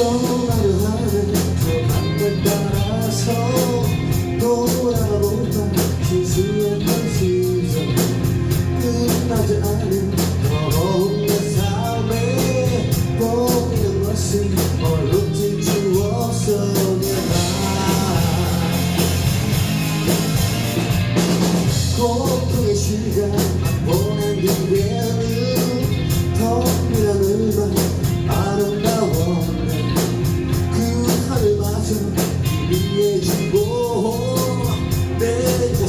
떠나려 하는 그 따라서 돌아보던 지수의 컨시즌 끝나지 않은 더러운 내 삶에 보이는 것은 얼룩진 추억 속에 나 고통의 시간 보낸 뒤에는 덤비란 음악 아름다워.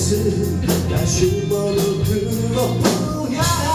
곳은 다시 멀어 그것뿐이야